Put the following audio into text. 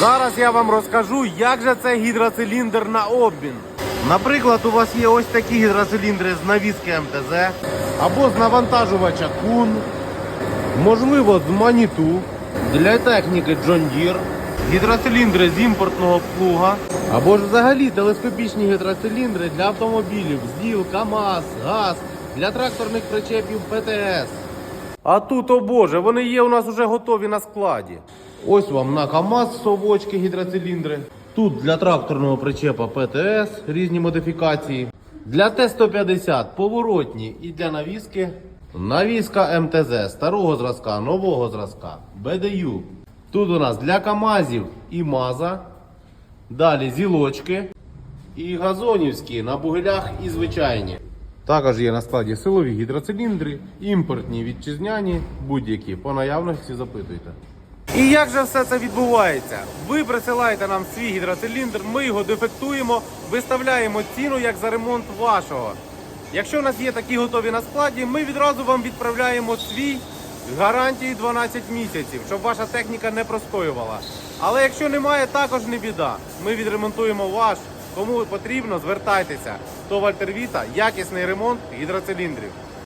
Зараз я вам розкажу, як же це гідроциліндр на обмін. Наприклад, у вас є ось такі гідроциліндри з навіски МТЗ або з навантажувача Кун, можливо, з Маніту, для техніки John Deere, гідроциліндри з імпортного плуга, або ж взагалі телескопічні гідроциліндри для автомобілів ЗІЛ, КАМАЗ, ГАЗ, для тракторних причепів ПТС. А тут, о Боже, вони є у нас уже готові на складі. Ось вам на КАМАЗ совочки гідроциліндри. Тут для тракторного причепа ПТС різні модифікації. Для Т-150 поворотні і для навіски. Навіска МТЗ старого зразка, нового зразка, БДЮ. Тут у нас для КАМАЗів і МАЗа. Далі зілочки і газонівські на бугелях і звичайні. Також є на складі силові гідроциліндри, імпортні вітчизняні, будь-які. По наявності запитуйте. І як же все це відбувається? Ви присилаєте нам свій гідроциліндр, ми його дефектуємо, виставляємо ціну як за ремонт вашого. Якщо в нас є такі готові на складі, ми відразу вам відправляємо свій з гарантією 12 місяців, щоб ваша техніка не простоювала. Але якщо немає, також не біда. Ми відремонтуємо ваш. Кому потрібно, звертайтеся. То Вальтер Віта, якісний ремонт гідроциліндрів.